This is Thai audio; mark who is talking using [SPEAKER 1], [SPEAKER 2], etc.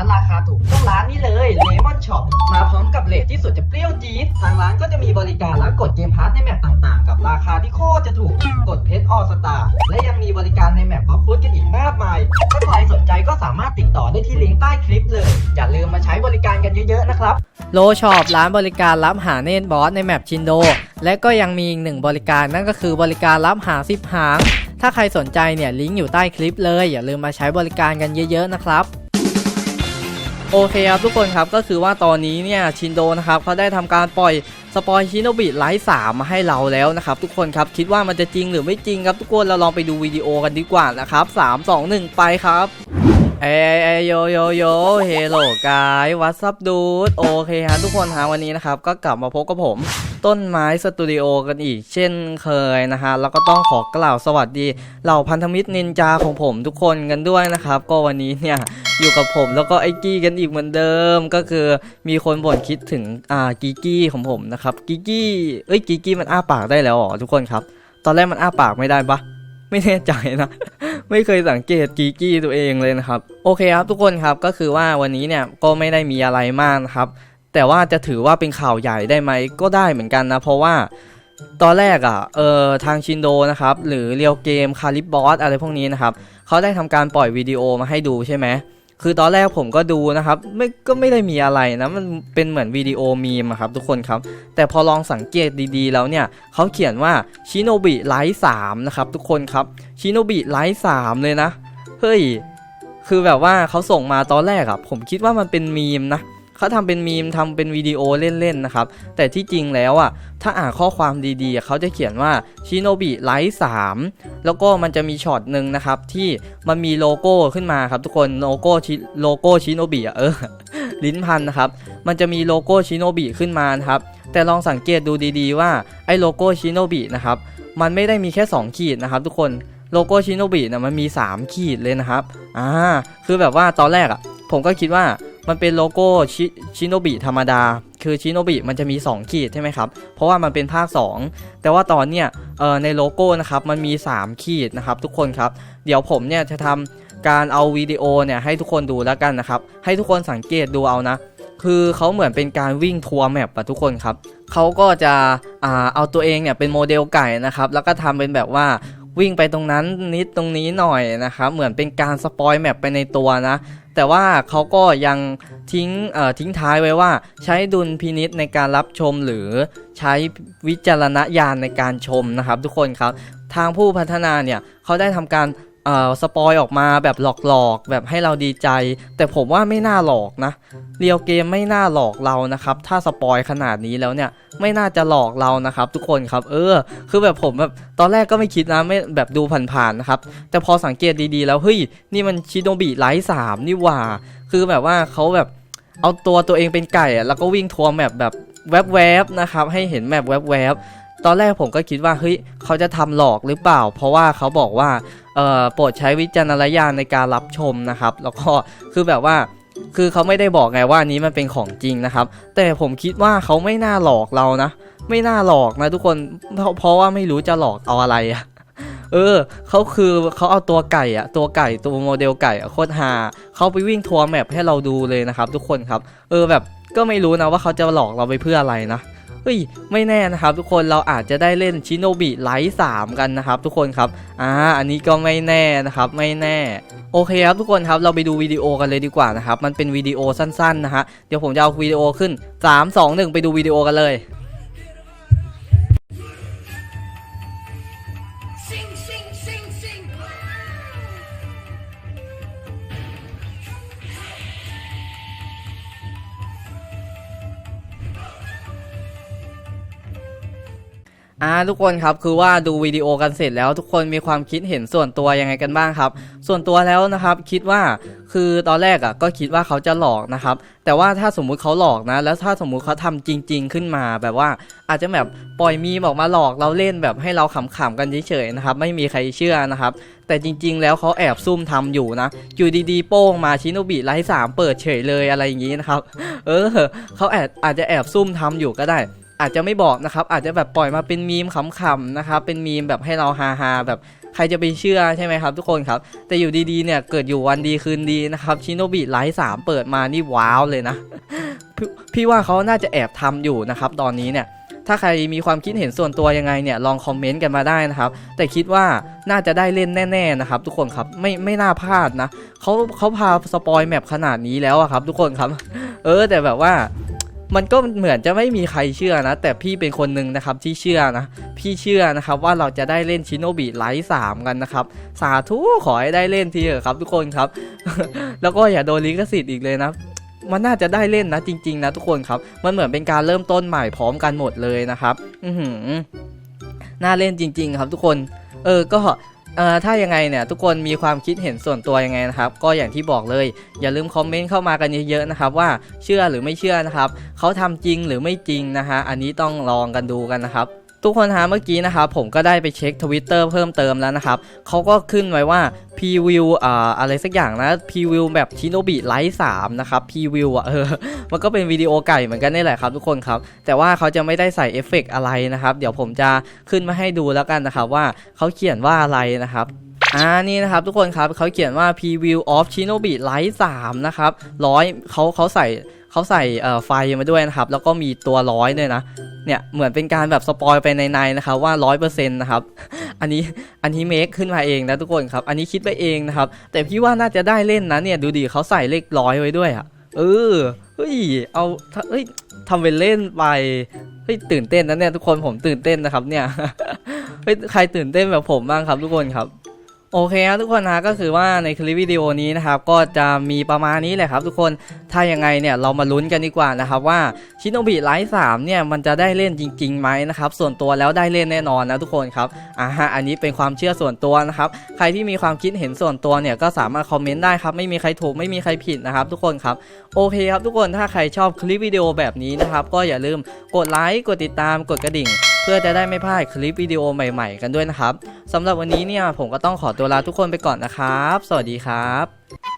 [SPEAKER 1] านราร์ทราคาถูกต้องร้านนี้เลย Lemon Shop มาพร้อมกับเลทที่สุดจะเปรี้ยวจี๊ดทางร้านก็จะมีบริการรับกดเกมพาร์ทในแมปต่างๆ กับราคาที่โคตรจะถูกกดเพชรออสตาและยังมีบริการในแมปบล็อกฟุตกันอีกมากมาย ถ้าใครสนใจก็สามารถติดต่อได้ที่ลิงก์ใต้คลิปเลย อย่าลืมมาใช้บริการกันเยอะๆนะครับ
[SPEAKER 2] โลช็อปร้านบริการรับหาเนตบอสในแมปชินโด และก็ยังมีอีกหนึ่งบริการนั่นก็คือบริการรับหาสิบหางถ้าใครสนใจเนี่ยลิงก์อยู่ใต้คลิปเลยอย่าลืมมาใช้บริการกันเยอะๆนะครับ โอเคครับทุกคนครับก็คือว่าตอนนี้เนี่ยชินโดนะครับเขาได้ทำการปล่อยสปอยชิโนบิไลท์สามมาให้เราแล้วนะครับทุกคนครับคิดว่ามันจะจริงหรือไม่จริงครับทุกคนเราลองไปดูวิดีโอกันดีกว่านะครับ3 2 1ไปครับเอ้ยเอ้ยโยโยโยเฮลโลกายวัตซับดูดโอเคฮะทุกคนฮะวันนี้นะครับก็กลับมาพบกับผม ต้นไม้สตูดิโอกันอีกเช่นเคยนะฮะแล้วก็ต้องขอกล่าวสวัสดีเหล่าพันธมิตรนินจาของผมทุกคนกันด้วยนะครับ ก็วันนี้เนี่ยอยู่กับผมแล้วก็ไอ้กี้กันอีกเหมือนเดิมก็คือมีคนบ่นคิดถึงอ่ากีกี้ของผมนะครับกีกี้เอ้ยกีกี้มันอ้าปากได้แล้วหรอทุกคนครับ ตอนแรกมันอ้าปากไม่ได้ปะไม่แน่ใจนะ ไม่เคยสังเกตกีกี้ตัวเองเลยนะครับ โอเคครับทุกคนครับก็คือว่าวันนี้เนี่ยก็ไม่ได้มีอะไรมากนะครับ แต่ว่าจะถือว่าเป็นข่าวใหญ่ได้ไหมก็ได้เหมือนกันนะ เพราะว่าตอนแรกอะเออทางชินโดนะครับ หรือเรียวเกมคาลิบบอสอะไรพวกนี้นะครับเขาได้ทำการปล่อยวิดีโอมาให้ดูใช่ไหมคือตอนแรกผมก็ดูนะครับไม่ก็ไม่ได้มีอะไรนะมันเป็นเหมือนวิดีโอมีมครับทุกคนครับ แต่พอลองสังเกตดีๆ แล้วเนี่ยเขาเขียนว่าชิโนบิไลท์สามนะครับทุกคนครับชิโนบิไลท์สามเลยนะ เฮ้ย คือแบบว่าเขาส่งมาตอนแรกอะผมคิดว่ามันเป็นมีมนะ เขาทำเป็นมีมทำเป็นวิดีโอเล่นๆนะครับ แต่ที่จริงแล้วอะถ้าอ่านข้อความดีๆ เขาจะเขียนว่าชิโนบิไลท์สามแล้วก็มันจะมีช็อตหนึ่งนะครับ ที่มันมีโลโก้ขึ้นมาครับ ทุกคนโลโก้ชิโลโก้ชิโนบิอะเออลิ้นพันนะครับ มันจะมีโลโก้ชิโนบิขึ้นมานะครับ แต่ลองสังเกตดูดีๆ ว่าไอ้โลโก้ชิโนบินะครับ มันไม่ได้มีแค่ 2 ขีดนะครับทุกคนโลโก้ชิโนบินะมันมี 3 ขีดเลยนะครับ อ่า คือแบบว่าตอนแรกอะ่ะ ผมก็คิดว่า มันเป็นโลโก้ชิชิโนบิธรรมดา คือชิโนบิมันจะมี 2 ขีดใช่ไหมครับ เพราะว่ามันเป็นภาค 2 แต่ว่าตอนเนี้ยเอ่อในโลโก้นะครับมันมี 3 ขีดนะครับทุกคนครับ เดี๋ยวผมเนี่ยจะทำการเอาวิดีโอเนี่ยให้ทุกคนดูแล้วกันนะครับ ให้ทุกคนสังเกตดูเอานะ คือเขาเหมือนเป็นการวิ่งทัวร์แมปอะทุกคนครับเขาก็จะอ่าเอาตัวเองเนี่ยเป็นโมเดลไก่นะครับ แล้วก็ทำเป็นแบบว่าวิ่งไปตรงนั้นนิดตรงนี้หน่อยนะครับ เหมือนเป็นการสปอยแมปไปในตัวนะ แต่ว่าเขาก็ยังทิ้งทิ้งท้ายไว้ว่า ใช้ดุลพินิษในการรับชมหรือใช้วิจารณญาณในการชมนะครับ ทุกคนครับ ทางผู้พัฒนาเนี่ยเขาได้ทำการ สปอยออกมาแบบหลอกๆ แบบให้เราดีใจ แต่ผมว่าไม่น่าหลอกนะเรียวเกมไม่น่าหลอกเรานะครับ ถ้าสปอยขนาดนี้แล้วเนี่ยไม่น่าจะหลอกเรานะครับ ทุกคนครับ เออ คือแบบผมแบบตอนแรกก็ไม่คิดนะไม่แบบดูผ่านๆนะครับ แต่พอสังเกตดีๆแล้วเฮ้ยนี่มันชิโนบิไลท์สามนี่หว่า คือแบบว่าเขาแบบเอาตัวตัวเองเป็นไก่อะแล้วก็วิ่งทัวร์แมปแบบแวบๆนะครับให้เห็นแมปแวบๆ ตอนแรกผมก็คิดว่าเฮ้ยเขาจะทำหลอกหรือเปล่า เพราะว่าเขาบอกว่าเอ่อโปรดใช้วิจารณญาณในการรับชมนะครับ แล้วก็คือแบบว่าคือเขาไม่ได้บอกไงว่านนี้มันเป็นของจริงนะครับ แต่ผมคิดว่าเขาไม่น่าหลอกเรานะ ไม่น่าหลอกนะทุกคนเพราะเพราะว่าไม่รู้จะหลอกเอาอะไรอะเออเขาคือเขาเอาตัวไก่อะตัวไก่ตัวโมเดลไก่อะโคตรฮาเขาไปวิ่งทัวร์แมปให้เราดูเลยนะครับ ทุกคนครับ เออแบบก็ไม่รู้นะว่าเขาจะหลอกเราไปเพื่ออะไรนะ เฮ้ยไม่แน่นะครับ ทุกคนเราอาจจะได้เล่นชิโนบิไลท์สามกันนะครับ ทุกคนครับอ่าอันนี้ก็ไม่แน่นะครับไม่แน่โอเคครับทุกคนครับเราไปดูวิดีโอกันเลยดีกว่านะครับมันเป็นวิดีโอสั้นๆนะฮะเดี๋ยวผมจะเอาวิดีโอขึ้น 3 2 1 ไปดูวิดีโอกันเลย อ่าทุกคนครับคือว่าดูวิดีโอกันเสร็จแล้วทุกคนมีความคิดเห็นส่วนตัวยังไงกันบ้างครับ ส่วนตัวแล้วนะครับคิดว่าคือตอนแรกอะก็คิดว่าเขาจะหลอกนะครับแต่ว่าถ้าสมมุติเขาหลอกนะ แล้วถ้าสมมุติเขาทำจริง ๆ ขึ้นมาแบบว่าอาจจะแบบปล่อยมีมออกมาหลอกเราเล่นแบบให้เราขำๆกันเฉยๆนะครับไม่มีใครเชื่อนะครับแต่จริง ๆ แล้วเขาแอบซุ่มทำอยู่นะอยู่ดีๆโป้งมาชิโนบิไลท์สามเปิดเฉยเลยอะไรอย่างนี้นะครับเออเขาแอบอาจจะแอบซุ่มทำอยู่ก็ได้ อาจจะไม่บอกนะครับ อาจจะแบบปล่อยมาเป็นมีมขำๆนะครับ เป็นมีมแบบให้เราฮาๆแบบใครจะไปเชื่อใช่ไหมครับ ทุกคนครับ แต่อยู่ดีๆเนี่ยเกิดอยู่วันดีคืนดีนะครับชิโนบิไลท์สามเปิดมานี่ว้าวเลยนะพี่พี่ว่าเขาน่าจะแอบทำอยู่นะครับ ตอนนี้เนี่ย ถ้าใครมีความคิดเห็นส่วนตัวยังไงเนี่ยลองคอมเมนต์กันมาได้นะครับ แต่คิดว่าน่าจะได้เล่นแน่ๆนะครับ ทุกคนครับไม่ไม่น่าพลาดนะเขาเขาพาสปอยแมปขนาดนี้แล้วอะครับ ทุกคนครับ เออแต่แบบว่า มันก็เหมือนจะไม่มีใครเชื่อนะ แต่พี่เป็นคนหนึ่งนะครับที่เชื่อนะ พี่เชื่อนะครับว่าเราจะได้เล่นชิโนบิไลท์สามกันนะครับ สาธุขอให้ได้เล่นทีเถอะครับทุกคนครับ แล้วก็อย่าโดนลิขสิทธิ์อีกเลยนะมันน่าจะได้เล่นนะจริง ๆ นะทุกคนครับ มันเหมือนเป็นการเริ่มต้นใหม่พร้อมกันหมดเลยนะครับ อือหือน่าเล่นจริง ๆ ครับทุกคน เออ ก็ เอ่อถ้ายังไงเนี่ยทุกคนมีความคิดเห็นส่วนตัวยังไงนะครับ ก็อย่างที่บอกเลย อย่าลืมคอมเมนต์เข้ามากันเยอะๆนะครับว่าเชื่อหรือไม่เชื่อนะครับเขาทำจริงหรือไม่จริงนะฮะอันนี้ต้องลองกันดูกันนะครับ ทุกคนฮะเมื่อกี้นะครับผมก็ได้ไปเช็คทวิตเตอร์เพิ่มเติมแล้วนะครับเขาก็ขึ้นไว้ว่า p v i e w อ่าอะไรสักอย่างนะ p v i e w แบบชิโนบิไลท์สามนะครับ p v i e w อะเออมันก็เป็นวิดีโอไก่เหมือนกันนี่แหละครับทุกคนครับ แต่ว่าเขาจะไม่ได้ใส่เอฟเฟกต์อะไรนะครับ เดี๋ยวผมจะขึ้นมาให้ดูแล้วกันนะครับว่าเขาเขียนว่าอะไรนะครับอ่านี่นะครับทุกคนครับเขาเขียนว่า preview of Shinobi Light 3นะครับร้อยเขาเขาใส่เขาใส่เอ่อไฟมาด้วยนะครับ แล้วก็มีตัวร้อยด้วยนะ เนี่ยเหมือนเป็นการแบบสปอยไปในๆนะครับว่าร้อยเปอร์เซ็นต์นะครับอันนี้อันนี้เมคขึ้นมาเองนะทุกคนครับ อันนี้คิดไปเองนะครับ แต่พี่ว่าน่าจะได้เล่นนะเนี่ยดูดิเขาใส่เลขร้อยไว้ด้วยอะเออเฮ้ยเอาเฮ้ยทำเป็นเล่นไปเฮ้ยตื่นเต้นนะเนี่ยทุกคนผมตื่นเต้นนะครับเนี่ยเฮ้ยใครตื่นเต้นแบบผมบ้างครับทุกคนครับ โอเคครับทุกคนนะก็คือว่าในคลิปวิดีโอนี้นะครับก็จะมีประมาณนี้แหละครับ ทุกคนถ้ายังไงเนี่ยเรามาลุ้นกันดีกว่านะครับว่าชิโนบิไลท์สามเนี่ยมันจะได้เล่นจริงๆไหมนะครับส่วนตัวแล้วได้เล่นแน่นอนนะทุกคนครับอ่าฮะอันนี้เป็นความเชื่อส่วนตัวนะครับใครที่มีความคิดเห็นส่วนตัวเนี่ยก็สามารถคอมเมนต์ได้ครับไม่มีใครถูกไม่มีใครผิดนะครับ ทุกคนครับโอเคครับทุกคนถ้าใครชอบคลิปวิดีโอแบบนี้นะครับก็อย่าลืมกดไลค์กดติดตามกดกระดิ่งเพื่อจะได้ไม่พลาดคลิปวิดีโอใหม่ ๆ กันด้วยนะครับสำหรับวันนี้เนี่ยผมก็ต้องขอตัวลาทุกคนไปก่อนนะครับ สวัสดีครับ